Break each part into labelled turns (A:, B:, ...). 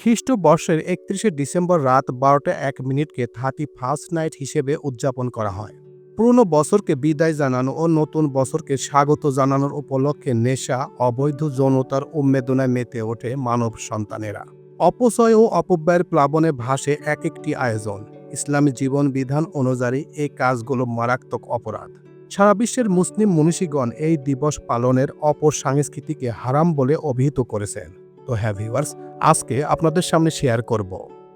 A: খ্রিস্টবর্ষের একত্রিশে ডিসেম্বর রাত বারোটা এক মিনিটকে থার্টি ফার্স্ট নাইট হিসেবে উদযাপন করা হয়। পুরনো বছরকে বিদায় জানানো ও নতুন বছরকে স্বাগত জানানোর উপলক্ষে নেশা, অবৈধ যৌনতার উন্মেদনায় মেতে ওঠে মানব সন্তানেরা। অপচয় ও অপব্যয়ের প্লাবনে ভাসে এক একটি আয়োজন। ইসলামী জীবন বিধান অনুযায়ী এই কাজগুলো মারাত্মক অপরাধ। সারা বিশ্বের মুসলিম মনীষীগণ এই দিবস পালনের অপসংস্কৃতিকে হারাম বলে অভিহিত করেছেন। তো হ্যাঁ ভিউয়ার্স আজকে আপনাদের সামনে শেয়ার করব।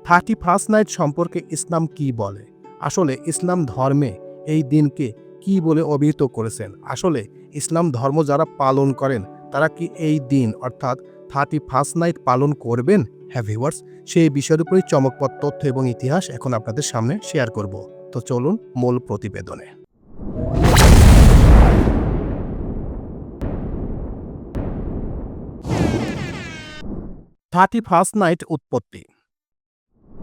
A: থার্টি ফার্স্ট নাইট সম্পর্কে ইসলাম কি বলে? আসলে ইসলাম ধর্মে এই দিনকে কি বলে অভিহিত করেছেন? আসলে ইসলাম ধর্ম যারা পালন করেন, তারা কি এই দিন, অর্থাৎ থার্টি ফার্স্ট নাইট পালন করবেন? হ্যাঁ ভিউয়ার্স সেই বিষয়ের উপরই চমকপদ তথ্য এবং ইতিহাস এখন আপনাদের সামনে শেয়ার করব। তো চলুন মূল প্রতিবেদনে। থার্টি ফার্স্ট নাইট উৎপত্তি।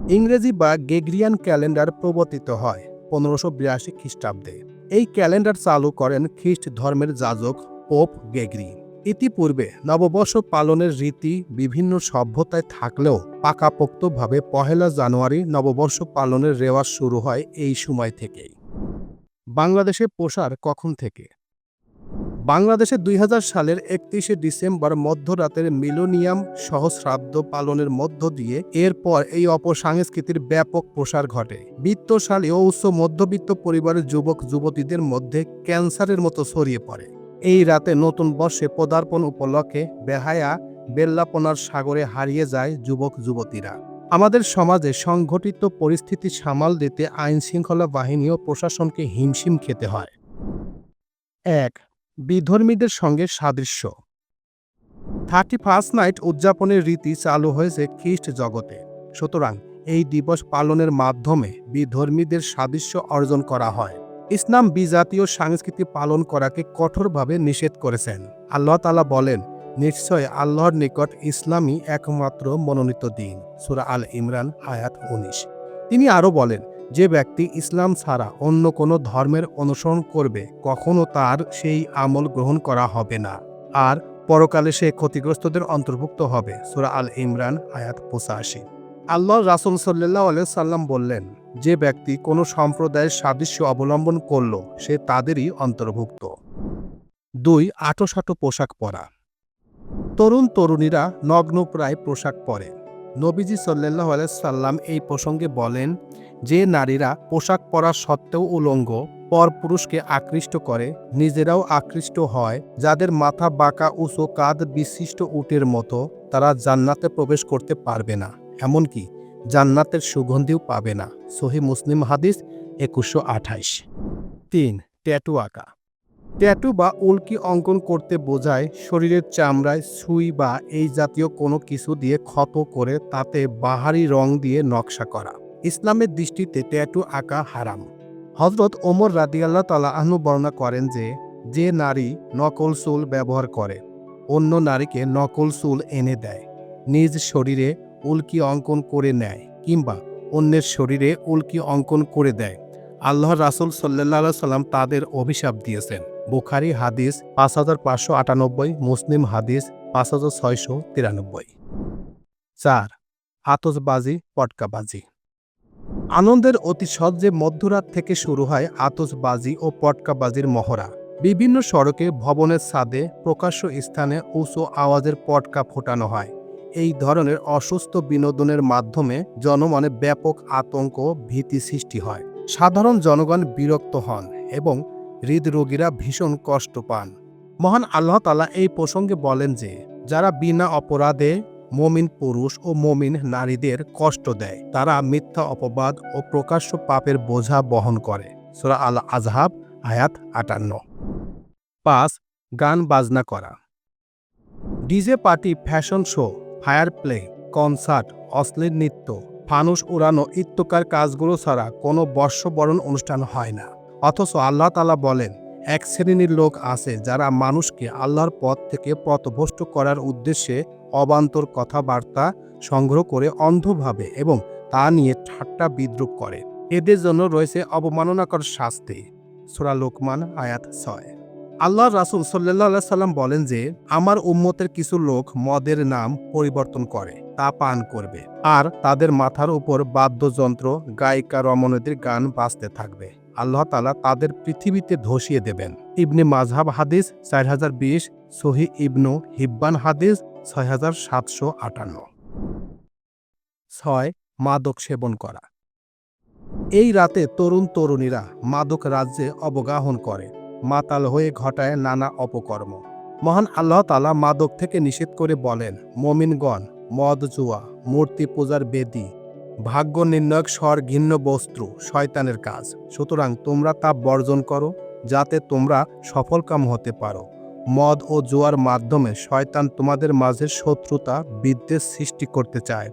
A: ইংরেজি বা গেগ্রিয়ান ক্যালেন্ডার প্রবর্তিত হয় পনেরোশো বিরাশি খ্রিস্টাব্দে। এই ক্যালেন্ডার চালু করেন খ্রিস্ট ধর্মের যাজক পোপ গেগরি। ইতিপূর্বে নববর্ষ পালনের রীতি বিভিন্ন সভ্যতায় থাকলেও পাকাপোক্তভাবে পহেলা জানুয়ারি নববর্ষ পালনের রেওয়াজ শুরু হয় এই সময় থেকেই। বাংলাদেশে প্রসার কখন থেকে? বাংলাদেশে দুই হাজার সালের একত্রিশে ডিসেম্বর মধ্যরাতের মিলোনিয়াম সহস্রাব্দ পালনের মধ্য দিয়ে এরপর এই অপসংস্কৃতির ব্যাপক প্রসার ঘটে। বিত্তশালী ও উচ্চ মধ্যবিত্ত পরিবারের যুবক, যুবতীদের মধ্যে ক্যান্সারের মতো ছড়িয়ে পড়ে। এই রাতে নতুন বর্ষে পদার্পণ উপলক্ষে বেহায়া বেল্লাপনার সাগরে হারিয়ে যায় যুবক, যুবতীরা। আমাদের সমাজে সংঘটিত পরিস্থিতি সামাল দিতে আইন শৃঙ্খলা বাহিনী ও প্রশাসনকে হিমশিম খেতে হয়। এক বিধর্মীদের সঙ্গে সাদৃশ্য। থার্টি ফার্স্ট নাইট উদযাপনের রীতি চালু হয়েছে খ্রিস্ট জগতে। সুতরাং এই দিবস পালনের মাধ্যমে বিধর্মীদের সাদৃশ্য অর্জন করা হয়। ইসলাম বিজাতীয় সংস্কৃতি পালন করাকে কঠোরভাবে নিষেধ করেছেন। আল্লাহ তালা বলেন, নিশ্চয় আল্লাহর নিকট ইসলামই একমাত্র মনোনীত দিন। সুরা আল ইমরান, আয়াত উনিশ। তিনি আরও বলেন যে ব্যক্তি ইসলাম ছাড়া অন্য কোনো ধর্মের অনুসরণ করবে, কখনো তার সেই আমল গ্রহণ করা হবে না। আর পরকালে সে ক্ষতিগ্রস্তদের অন্তর্ভুক্ত হবে। সুরা আল ইমরান, আয়াত পঁচাশি। আল্লাহ রাসুল সাল্লাহ সাল্লাম বললেন, যে ব্যক্তি কোনো সম্প্রদায়ের সাদৃশ্য অবলম্বন করল, সে তাদেরই অন্তর্ভুক্ত। দুই, আটোসাটো পোশাক পরা। তরুণ তরুণীরা নগ্নপ্রায় পোশাক পরে। নবীজি সাল্লাহ সাল্লাম এই প্রসঙ্গে বলেন যে নারীরা পোশাক পরা সত্ত্বেও উলঙ্গ পরপুরুষকে আকৃষ্ট করে, নিজেরাও আকৃষ্ট হয়। যাদের মাথা বাঁকা, উঁচু কাঁধ বিশিষ্ট উটের মতো, তারা জান্নাতে প্রবেশ করতে পারবে না। এমনকি জান্নাতের সুগন্ধিও পাবে না। সহি মুসলিম হাদিস একুশশো আঠাইশ তিন, ট্যাটু আঁকা। ট্যাটু বা উল্কি অঙ্কন করতে বোঝায় শরীরের চামড়ায় সুই বা এই জাতীয় কোনো কিছু দিয়ে ক্ষত করে তাতে বাহারি রং দিয়ে নকশা করা। ইসলামের দৃষ্টিতে ট্যাটু আঁকা হারাম। হজরত ওমর রাদিয়াল্লাহ তালা আহনু বর্ণনা করেন যে যে নারী নকল চুল ব্যবহার করে, অন্য নারীকে নকল চুল এনে দেয়। নিজ শরীরে উল্কি অঙ্কন করে নেয় কিংবা অন্যের শরীরে উল্কি অঙ্কন করে দেয়। আল্লাহ রাসুল সাল্লাহ সাল্লাম তাদের অভিশাপ দিয়েছেন। বুখারি হাদিস পাঁচ হাজার পাঁচশো আটানব্বই, মুসলিম হাদিস পাঁচ হাজার ছয়শো তিরানব্বই। চার, আতসবাজি, পটকাবাজি। আনন্দের অতি সহজে মধ্যরাত থেকে শুরু হয় আতসবাজি ও পটকাবাজির মহড়া। বিভিন্ন সড়কে, ভবনের ছাদে, প্রকাশ্য স্থানে উঁচু আওয়াজের পটকা ফোটানো হয়। এই ধরনের অসুস্থ বিনোদনের মাধ্যমে জনমনে ব্যাপক আতঙ্ক, ভীতি সৃষ্টি হয়। সাধারণ জনগণ বিরক্ত হন এবং হৃদরোগীরা ভীষণ কষ্ট পান। মহান আল্লাহ তালা এই প্রসঙ্গে বলেন যে, যারা বিনা অপরাধে মমিন পুরুষ ও মমিন নারীদের কষ্ট দেয়, তারা মিথ্যা অপবাদ ও প্রকাশ্য পাপের বোঝা বহন করে। সোরা আল আজহাব আয়াত আটান্ন। পাঁচ, গান বাজনা করা। DJ party, fashion show, fire play, concert, অশ্লীল নৃত্য, ফানুস উড়ানো ইত্যকার কাজগুলো ছাড়া কোনো বর্ষবরণ অনুষ্ঠান হয় না। অথচ আল্লাহ তালা বলেন, এক শ্রেণির লোক আছে যারা মানুষকে আল্লাহর পথ থেকে পথভ্রষ্ট করার উদ্দেশ্যে অবান্তর কথাবার্তা সংগ্রহ করে অন্ধভাবে এবং তা নিয়ে ঠাট্টা বিদ্রুপ করে। এদের জন্য রয়েছে অবমাননাকর শাস্তি। সুরা লোকমান, আয়াত ছয়। আল্লাহ রাসুল সাল্লাহ সাল্লাম বলেন যে, আমার উম্মতের কিছু লোক মদের নাম পরিবর্তন করে, তা পান করবে। আর তাদের মাথার উপর বাদ্যযন্ত্র, গায়িকা রমণীদের গান বাজতে থাকবে। আল্লাহ তালা তাদের পৃথিবীতে ধসিয়ে দেবেন। ইবনে মাঝহাব হাদিস চার হাজার বিশ সহি ইবনু হিব্বান হাদিস ছয় হাজার সাতশো আটান্ন। ছয়, মাদক সেবন করা। এই রাতে তরুণ তরুণীরা মাদক রাজ্যে অবগাহন করে, মাতাল হয়ে ঘটায় নানা অপকর্ম। মহান আল্লাহ তালা মাদক থেকে নিষেধ করে বলেন, মমিনগণ, মদ জুয়া, মূর্তি পূজার বেদি ভাগ্য নির্ণয়ক স্বর ঘিন্ন বস্ত্র, শয়তানের কাজ। সুতরাং তোমরা তা বর্জন করো, যাতে তোমরা সফলকাম হতে পারো। মদ ও জোয়ার মাধ্যমে শয়তান তোমাদের মাঝে শত্রুতা, বিদ্বেষ সৃষ্টি করতে চায়।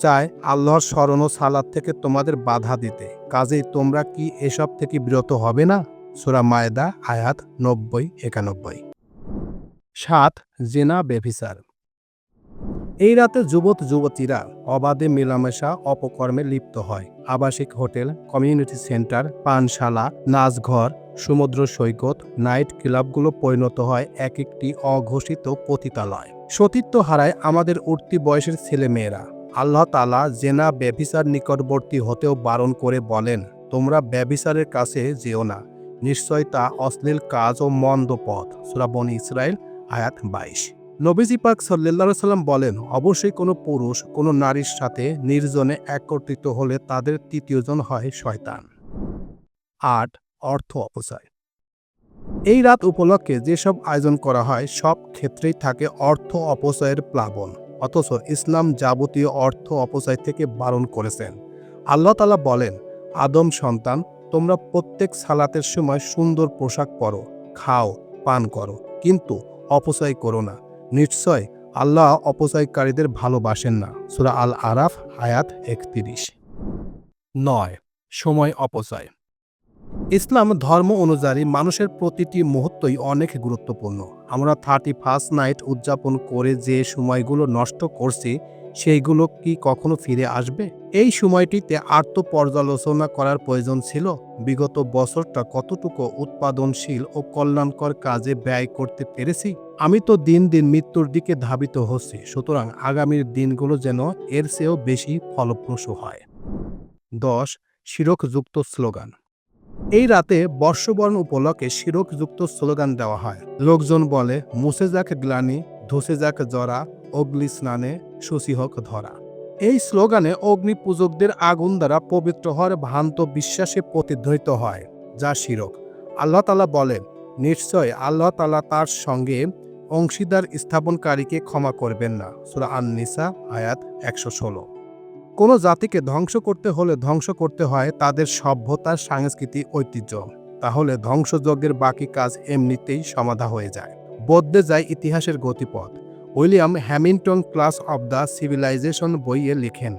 A: চায় আল্লাহর স্মরণ ও সালাদ থেকে তোমাদের বাধা দিতে। কাজেই তোমরা কি এসব থেকে বিরত হবে না? সুরা মায়দা, আয়াত নব্বই, একানব্বই। সাত, জেনা বেভিসার এই রাতে যুবক যুবতীরা অবাধে মেলামেশা, অপকর্মে লিপ্ত হয়। আবাসিক হোটেল, কমিউনিটি সেন্টার, পানশালা, নাচঘর, সমুদ্র সৈকত, নাইট ক্লাবগুলো পরিণত হয় এক একটি অঘোষিত পতিতালয়। সতীত্ব হারায় আমাদের উঠতি বয়সের ছেলে মেয়েরা আল্লাহ তালা জেনা ব্যভিচার নিকটবর্তী হতেও বারণ করে বলেন, তোমরা ব্যভিচারের কাছে যেও না। নিশ্চয় তা অশ্লীল কাজ ও মন্দ পথ। সুরাবন ইসরায়েল আয়াত বাইশ। নবীজি পাক সাল্লাহ সাল্লাম বলেন, অবশ্যই কোনো পুরুষ, কোনো নারীর সাথে নির্জনে একত্রিত হলে তাদের তৃতীয়জন হয় শয়তান। আট, অর্থ অপচয়। এই রাত উপলক্ষে যেসব আয়োজন করা হয়, সব ক্ষেত্রেই থাকে অর্থ অপচয়ের প্লাবন, অথচ ইসলাম যাবতীয় অর্থ অপচয় থেকে বারণ করেছেন। আল্লাহ তালা বলেন, আদম সন্তান, তোমরা প্রত্যেক সালাতের সময় সুন্দর পোশাক পরো, খাও, পান করো, কিন্তু অপচয় করো না। নিশ্চয় আল্লাহ অপচয়কারীদের ভালোবাসেন না। সুরা আল আরাফ হায়াত একত্রিশ। নয়, সময় অপচয়। ইসলাম ধর্ম অনুযায়ী মানুষের প্রতিটি মুহূর্তই অনেক গুরুত্বপূর্ণ। আমরা থার্টি ফার্স্ট নাইট উদযাপন করে যে সময়গুলো নষ্ট করছি, সেইগুলো কি কখনো ফিরে আসবে? এই সময়টিতে আত্ম পর্যালোচনা করার প্রয়োজন ছিল। বিগত বছরটা কতটুকু উৎপাদনশীল ও কল্যাণকর কাজে ব্যয় করতে পেরেছি আমি তো দিন দিন মৃত্যুর দিকে ধাবিত হচ্ছি, সুতরাং আগামীর দিনগুলো যেন এর চেয়েও বেশি ফলপ্রসূ হয়। দশ, শিরকযুক্ত স্লোগান। এই রাতে বর্ষবরণ উপলক্ষে শিরকযুক্ত স্লোগান দেওয়া হয়। লোকজন বলে, মুছে যাক গ্লানি ধসে যাক জরা, অগ্নি স্নানে শশী হোক ধরা। এই স্লোগানে অগ্নি পূজকদের আগুন দ্বারা পবিত্র হওয়ার ভ্রান্ত বিশ্বাসে প্রতিধ্বনিত হয়, যা শিরক। আল্লাহ তালা বলেন, নিশ্চয় আল্লাহ তালা তার সঙ্গে অংশীদার স্থাপনকারীকে ক্ষমা করবেন না। সুরা আন নিসা আয়াত একশো ষোলো। কোনো জাতিকে ধ্বংস করতে হলে ধ্বংস করতে হয় তাদের সভ্যতার সাংস্কৃতিক ঐতিহ্য। তাহলে ধ্বংসযজ্ঞের বাকি কাজ এমনিতেই সমাধা হয়ে যায়। বদলে যায় ইতিহাসের গতিপথ। William Hamilton class of the civilization বইয়ে লেখেন,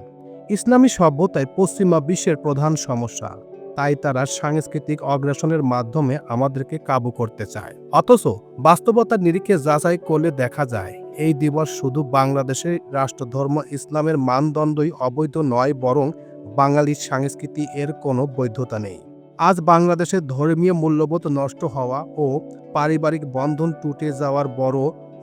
A: ইসলামী সভ্যতায় পশ্চিমা বিশ্বের প্রধান সমস্যা। তাই তারা সাংস্কৃতিক অগ্রাসনের মাধ্যমে আমাদেরকে কাবু করতে চায়। অথচ বাস্তবতার নিরিখে যাচাই করলে দেখা যায়, এই দিবস শুধু বাংলাদেশের রাষ্ট্রধর্ম ইসলামের মানদণ্ডই অবৈধ নয়, বরং বাঙালির সংস্কৃতি এর কোনো বৈধতা নেই। আজ বাংলাদেশের ধর্মীয় মূল্যবোধ নষ্ট হওয়া ও পারিবারিক বন্ধন টুটে যাওয়ার বড়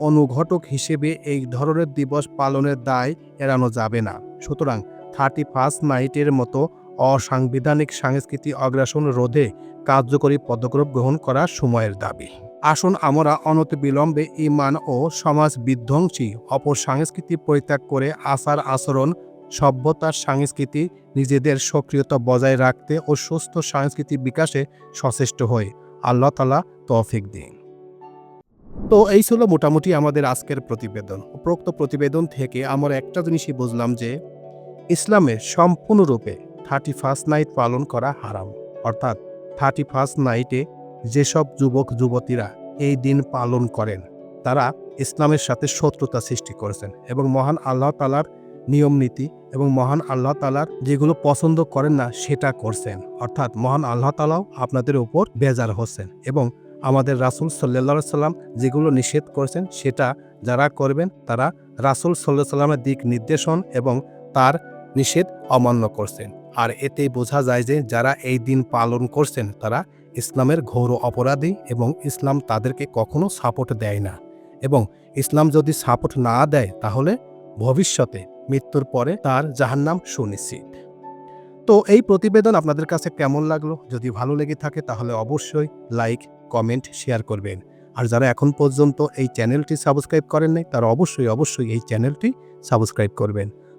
A: অনুঘটক হিসেবে এই ধরনের দিবস পালনের দায় এড়ানো যাবে না। সুতরাং থার্টি ফার্স্ট নাইটের মতো অসাংবিধানিক সাংস্কৃতিক অগ্রাসন রোধে কার্যকরী পদক্ষেপ গ্রহণ করা সময়ের দাবি। আসুন আমরা অনতিবিলম্বে ইমান ও সমাজ বিধ্বংসী অপর অপসংস্কৃতি পরিত্যাগ করে আচার আচরণ, সভ্যতার সংস্কৃতি নিজেদের সক্রিয়তা বজায় রাখতে ও সুস্থ সংস্কৃতি বিকাশে সচেষ্ট হই আল্লাহ তালা তৌফিক দিন। তো এই ছিল মোটামুটি আমাদের আজকের প্রতিবেদন। উপরোক্ত প্রতিবেদন থেকে আমরা একটা জিনিসই বুঝলাম যে, ইসলামে সম্পূর্ণরূপে থার্টি ফার্স্ট নাইট পালন করা হারাম। অর্থাৎ থার্টি ফার্স্ট নাইটে যেসব যুবক, যুবতীরা এই দিন পালন করেন, তারা ইসলামের সাথে শত্রুতা সৃষ্টি করেছেন এবং মহান আল্লাহ তালার নিয়ম নীতি এবং মহান আল্লাহ তালার যেগুলো পছন্দ করেন না, সেটা করছেন। অর্থাৎ মহান আল্লাহ তালাও আপনাদের উপর বেজার হচ্ছেন এবং আমাদের রাসুল সাল্লা সাল্লাম যেগুলো নিষেধ করেছেন, সেটা যারা করবেন, তারা রাসুল সাল্লাহ সাল্লামের দিক নির্দেশন এবং তার নিষেধ অমান্য করছেন। আর এতে বোঝা যায় যে যারা এই দিন পালন করছেন, তারা ইসলামের ঘোর অপরাধী এবং ইসলাম তাদেরকে কখনো সাপোর্ট দেয় না। এবং ইসলাম যদি সাপোর্ট না দেয়, তাহলে ভবিষ্যতে মৃত্যুর পরে তার জাহান্নাম সুনিশ্চিত। তো এই প্রতিবেদন আপনাদের কাছে কেমন লাগল? যদি ভালো লেগে থাকে, তাহলে অবশ্যই লাইক কমেন্ট শেয়ার করবেন। আর যারা এখন পর্যন্ত এই চ্যানেলটি সাবস্ক্রাইব করেন নাই তারা অবশ্যই অবশ্যই এই চ্যানেলটি সাবস্ক্রাইব করবেন।